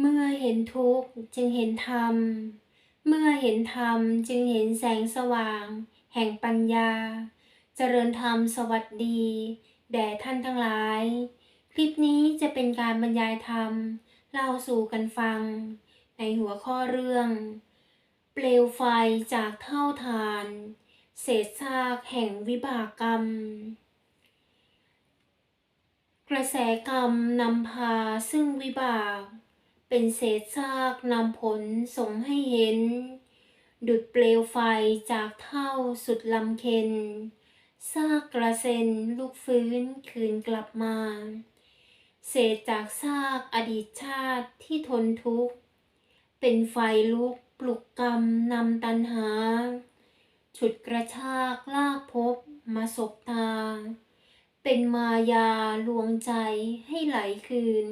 เมื่อเห็นทุกข์จึงเห็นธรรม เมื่อเห็นธรรมจึงเห็นแสงสว่าง แห่งปัญญา เจริญธรรมสวัสดี แด่ท่านทั้งหลาย คลิปนี้จะเป็นการบรรยายธรรม เล่าสู่กันฟัง ในหัวข้อเรื่อง เปลวไฟจากเท่าฐาน เศษซากแห่งวิบากกรรมกระแสกรรมนำพาซึ่งวิบาก เป็นเศษซากนำผลส่งให้เห็น ดุดเปลวไฟจากเท่าสุดลำเค็นซากกระเซ็นลูกฟื้นคืนกลับมา เศษจากซากอดีตชาติที่ทนทุกข์ เป็นไฟลุกปลุกกรรมนำตันหา ฉุดกระชากลากพบมาสบตา เป็นมายาลวงใจให้ไหลคืน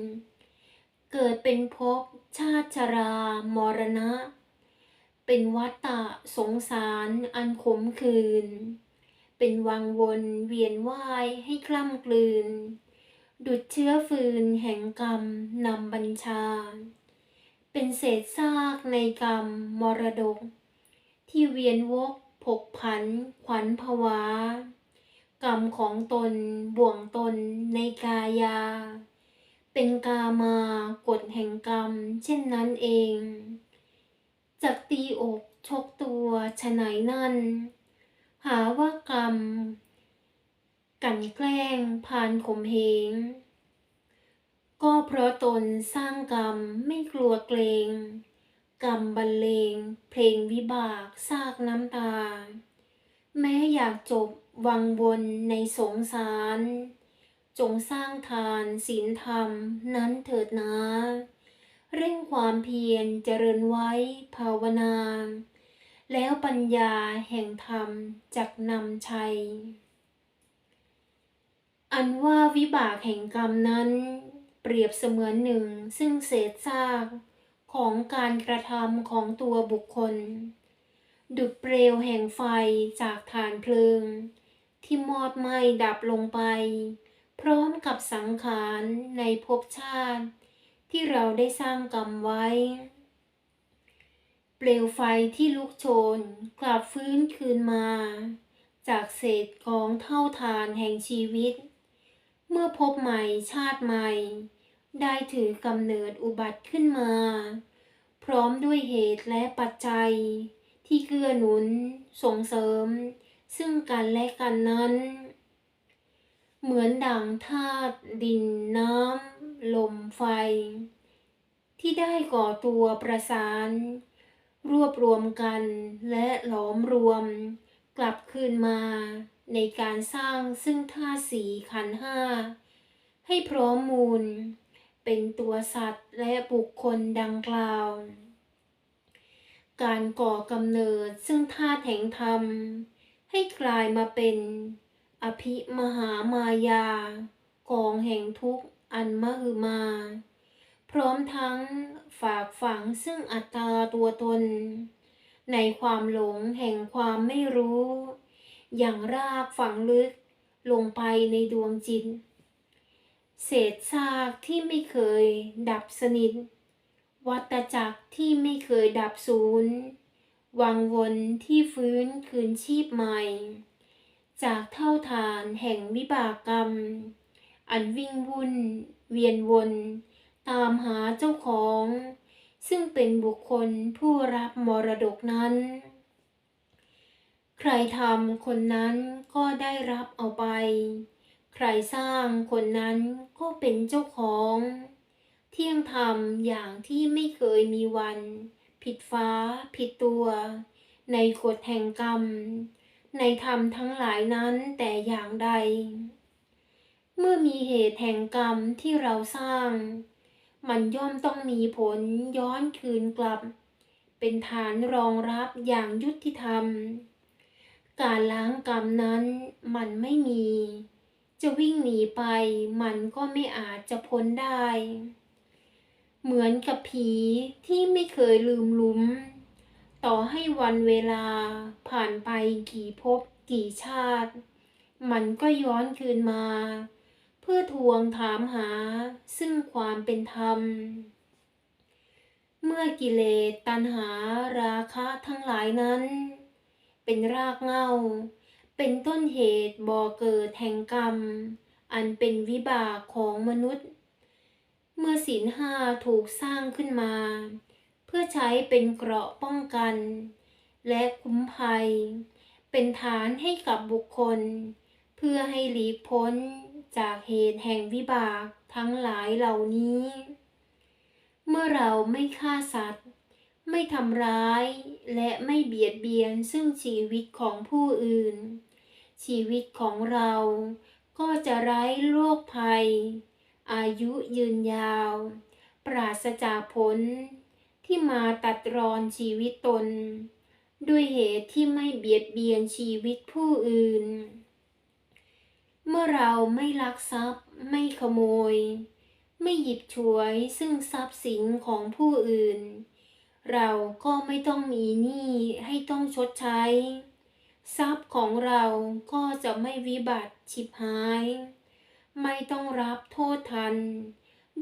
เกิดเป็นภพชาติชรามรณะ เป็นวัฏฏะสงสารอันขมคืน เป็นวังวนเวียนว่ายให้คล่ำกลืน ดุดเชื้อฟืนแห่งกรรมนำบัญชา เป็นเศษซากในกรรมมรดก ที่เวียนวกผกผันขวัญผวากรรมของตนบ่วงตนในกายา เป็นกามากฎแห่งกรรม เช่นนั้นเอง จากตีอกชกตัวฉะไหนนั่น หาว่ากรรม กันแกล้งผ่านข่มเหงก็เพราะตนสร้างกรรมไม่กลัวเกรง กรรมบรรเลง เพลงวิบากซากน้ำตา แม้อยากจบวังวนในสงสาร จงสร้างทานศีลธรรมนั้นเถิดนะ เร่งความเพียรเจริญไว้ภาวนา แล้วปัญญาแห่งธรรมจักนำชัย อันว่าวิบากแห่งกรรมนั้น เปรียบเสมือนหนึ่งซึ่งเศษซากของการกระทำของตัวบุคคล ดุดเปลวแห่งไฟจากฐานเพลิง ที่มอดไหม้ดับลงไป พร้อมกับสังขารในภพชาติ ที่เราได้สร้างกรรมไว้ เปลวไฟที่ลุกโชนกลับฟื้นคืนมา จากเศษของเท่าทานแห่งชีวิต เมื่อพบใหม่ชาติใหม่ ได้ถือกำเนิดอุบัติขึ้นมา พร้อมด้วยเหตุและปัจจัย ที่เกื้อหนุน ส่งเสริม ซึ่งกันและกันนั้น เหมือนดังธาตุดินน้ำ ลมไฟ ที่ได้ก่อตัวประสาน รวบรวมกันและหลอมรวม กลับคืนมาในการสร้างซึ่งธาตุสีขันห้า ให้พร้อมมูล เป็นตัวสัตว์และบุคคลดังกล่าว การก่อกำเนิดซึ่งธาตุแห่งธรรม ให้กลายมาเป็น อภิมหามายากองแห่งทุกข์อันมหึมา พร้อมทั้งฝากฝังซึ่งอัตตาตัวตน ในความหลงแห่งความไม่รู้ อย่างรากฝังลึกลงไปในดวงจิต เศษซากที่ไม่เคยดับสนิท วัตจักรที่ไม่เคยดับศูนย์วังวนที่ฟื้นคืนชีพใหม่ จากเท่าฐานแห่งวิบากกรรม อันวิ่งวุ่น เวียนวน ตามหาเจ้าของ ซึ่งเป็นบุคคลผู้รับมรดกนั้น ใครทำคนนั้นก็ได้รับเอาไป ใครสร้างคนนั้นก็เป็นเจ้าของ เที่ยงธรรมอย่างที่ไม่เคยมีวัน ผิดฟ้าผิดตัว ในกฎแห่งกรรม ในธรรมทั้งหลายนั้นแต่อย่างใด เมื่อมีเหตุแห่งกรรมที่เราสร้าง มันย่อมต้องมีผลย้อนคืนกลับ เป็นฐานรองรับอย่างยุติธรรม การล้างกรรมนั้นมันไม่มี จะวิ่งหนีไปมันก็ไม่อาจจะพ้นได้ เหมือนกับผีที่ไม่เคยลืมลุม ต่อให้วันเวลาผ่านไปกี่ภพกี่ชาติ มันก็ย้อนคืนมา เพื่อทวงถามหาซึ่งความเป็นธรรม เมื่อกิเลสตัณหาราคะทั้งหลายนั้น เป็นรากเหง้า เป็นต้นเหตุบ่อเกิดแห่งกรรม อันเป็นวิบากของมนุษย์ เมื่อศีลห้าถูกสร้างขึ้นมา เพื่อใช้เป็นเกราะป้องกัน และคุ้มภัย เป็นฐานให้กับบุคคล เพื่อให้หลีกพ้นจากเหตุแห่งวิบากทั้งหลายเหล่านี้ เมื่อเราไม่ฆ่าสัตว์ ไม่ทำร้าย และไม่เบียดเบียนซึ่งชีวิตของผู้อื่น ชีวิตของเราก็จะไร้โรคภัย อายุยืนยาว ปราศจากผล ที่มาตัดรอนชีวิตตน ด้วยเหตุที่ไม่เบียดเบียนชีวิตผู้อื่น เมื่อเราไม่ลักทรัพย์ ไม่ขโมย ไม่หยิบฉวยซึ่งทรัพย์สินของผู้อื่น เราก็ไม่ต้องมีหนี้ให้ต้องชดใช้ ทรัพย์ของเราก็จะไม่วิบัติฉิบหาย ไม่ต้องรับโทษทัน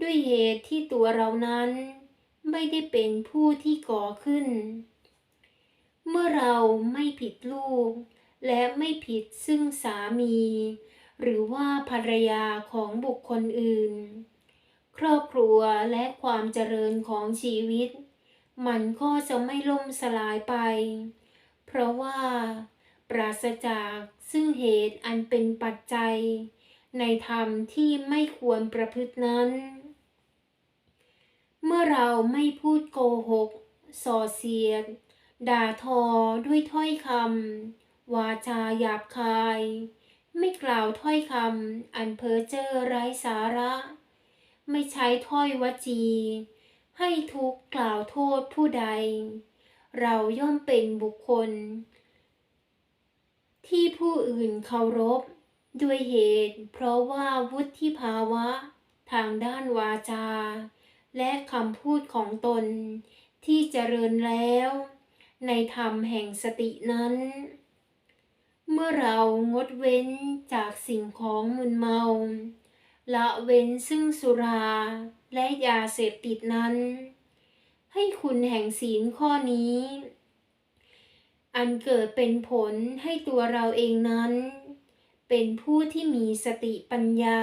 ด้วยเหตุที่ตัวเรานั้น ไม่ได้เป็นผู้ที่ก่อขึ้น เมื่อเราไม่ผิดลูก และไม่ผิดซึ่งสามี หรือว่าภรรยาของบุคคลอื่น ครอบครัวและความเจริญของชีวิต มันก็จะไม่ล่มสลายไป เพราะว่าปราศจากซึ่งเหตุอันเป็นปัจจัย ในธรรมที่ไม่ควรประพฤตินั้น เมื่อเราไม่พูดโกหก ส่อเสียด ด่าทอด้วยถ้อยคำวาจาหยาบคาย ไม่กล่าวถ้อยคำอันเพ้อเจ้อไร้สาระ ไม่ใช้ถ้อยวจี ให้ทุกกล่าวโทษผู้ใด เราย่อมเป็นบุคคล ที่ผู้อื่นเคารพ ด้วยเหตุ เพราะว่าวุฒิภาวะ ทางด้านวาจา และคำพูดของตนที่เจริญแล้ว ในธรรมแห่งสตินั้น เมื่อเรางดเว้นจากสิ่งของมึนเมา ละเว้นซึ่งสุราและยาเสพติดนั้น ให้คุณแห่งศีลข้อนี้ อันเกิดเป็นผลให้ตัวเราเองนั้น เป็นผู้ที่มีสติปัญญา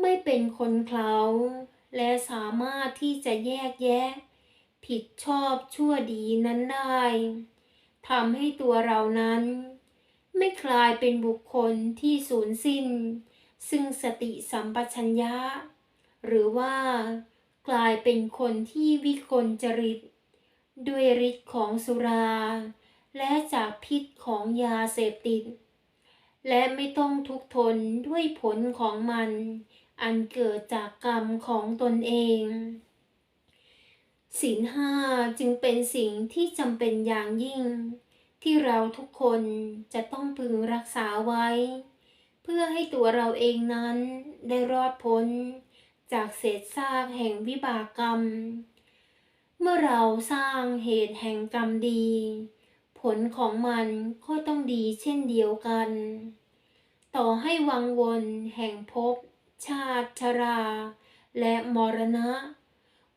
ไม่เป็นคนเคลา และสามารถที่จะแยกแยะ ผิดชอบชั่วดีนั้นได้ทำให้ตัวเรานั้น ไม่กลายเป็นบุคคลที่สูญสิ้น ซึ่งสติสัมปชัญญะ หรือว่ากลายเป็นคนที่วิกลจริต ด้วยฤทธิ์ของสุรา และจากพิษของยาเสพติด และไม่ต้องทุกทนด้วยผลของมัน อันเกิดจากกรรมของตนเองศีลห้าจึงเป็นสิ่งที่จำเป็นอย่างยิ่ง ที่เราทุกคนจะต้องพึงรักษาไว้ เพื่อให้ตัวเราเองนั้นได้รอดพ้น จากเศษซากแห่งวิบากกรรม เมื่อเราสร้างเหตุแห่งกรรมดี ผลของมันก็ต้องดีเช่นเดียวกัน ต่อให้วังวนแห่งภพ ชาติชรา และมรณะ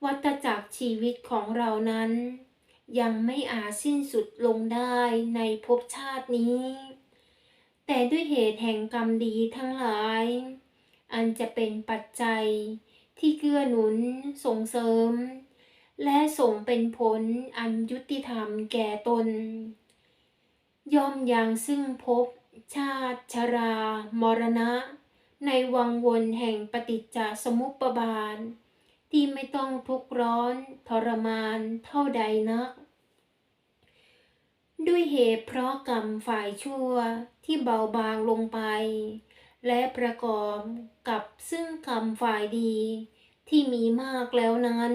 วัฏจักรชีวิตของเรานั้น ยังไม่อาจสิ้นสุดลงได้ในภพชาตินี้ แต่ด้วยเหตุแห่งกรรมดีทั้งหลาย อันจะเป็นปัจจัยที่เกื้อหนุนส่งเสริม และส่งเป็นผลอันยุติธรรมแก่ตน ย่อมยังซึ่งภพชาติชรามรณะ ในวังวนแห่งปฏิจจสมุปบาท ที่ไม่ต้องทุกข์ร้อนทรมานเท่าใดนัก ด้วยเหตุเพราะกรรมฝ่ายชั่วที่เบาบางลงไป และประกอบกับซึ่งกรรมฝ่ายดีที่มีมากแล้วนั้น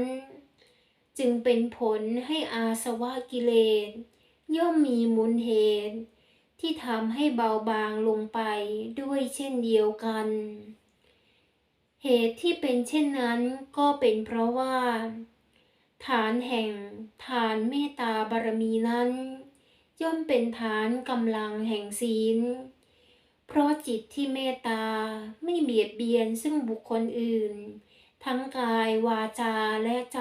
จึงเป็นผลให้อาสวะกิเลสย่อมมีมูลเหตุ ที่ทำให้เบาบางลงไปด้วยเช่นเดียวกัน เหตุที่เป็นเช่นนั้นก็เป็นเพราะว่า ฐานแห่งฐานเมตตาบารมีนั้น ย่อมเป็นฐานกำลังแห่งศีล เพราะจิตที่เมตตาไม่เบียดเบียนซึ่งบุคคลอื่น ทั้งกายวาจาและใจ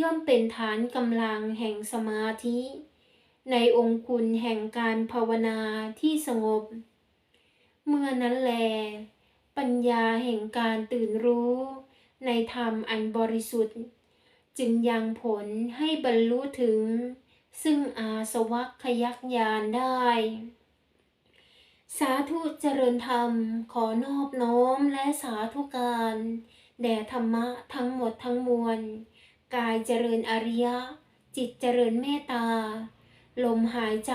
ย่อมเป็นฐานกำลังแห่งสมาธิ ในองคุณแห่งการภาวนาที่สงบ เมื่อนั้นแล ปัญญาแห่งการตื่นรู้ ในธรรมอันบริสุทธิ์ จึงยังผลให้บรรลุถึง ซึ่งอาสวัคยักยานได้ สาธุเจริญธรรมขอนอบน้อมและสาธุการแด่ธรรมะทั้งหมดทั้งมวล กายเจริญอริยะ จิตเจริญเมตตา ลมหายใจ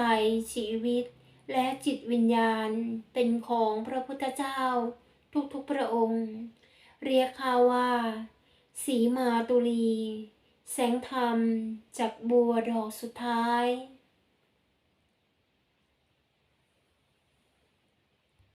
ชีวิต และจิตวิญญาณเป็นของพระพุทธเจ้า ทุกๆพระองค์ เรียกข้าว่า สีมาตุลี แสงธรรมจากบัวดอกสุดท้าย